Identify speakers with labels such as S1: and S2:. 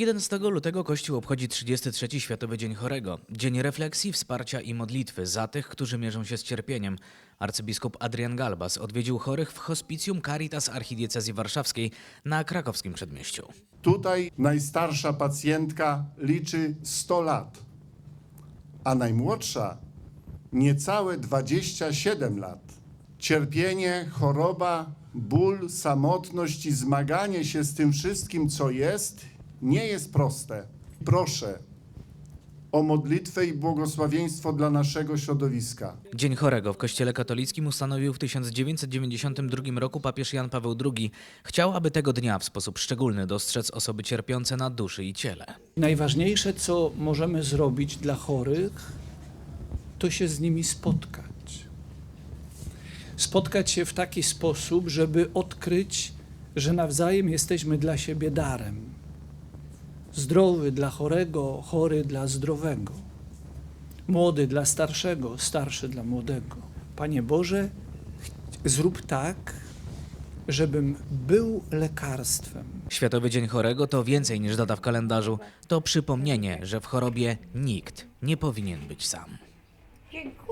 S1: 11 lutego Kościół obchodzi 33. Światowy Dzień Chorego. Dzień refleksji, wsparcia i modlitwy za tych, którzy mierzą się z cierpieniem. Arcybiskup Adrian Galbas odwiedził chorych w hospicjum Caritas Archidiecezji Warszawskiej na krakowskim przedmieściu.
S2: Tutaj najstarsza pacjentka liczy 100 lat, a najmłodsza niecałe 27 lat. Cierpienie, choroba, ból, samotność i zmaganie się z tym wszystkim, co jest, nie jest proste. Proszę o modlitwę i błogosławieństwo dla naszego środowiska.
S1: Dzień Chorego w Kościele katolickim ustanowił w 1992 roku papież Jan Paweł II. Chciał, aby tego dnia w sposób szczególny dostrzec osoby cierpiące na duszy i ciele.
S3: Najważniejsze, co możemy zrobić dla chorych, to się z nimi spotkać. Spotkać się w taki sposób, żeby odkryć, że nawzajem jesteśmy dla siebie darem. Zdrowy dla chorego, chory dla zdrowego. Młody dla starszego, starszy dla młodego. Panie Boże, zrób tak, żebym był lekarstwem.
S1: Światowy Dzień Chorego to więcej niż data w kalendarzu. To przypomnienie, że w chorobie nikt nie powinien być sam.
S4: Dziękuję.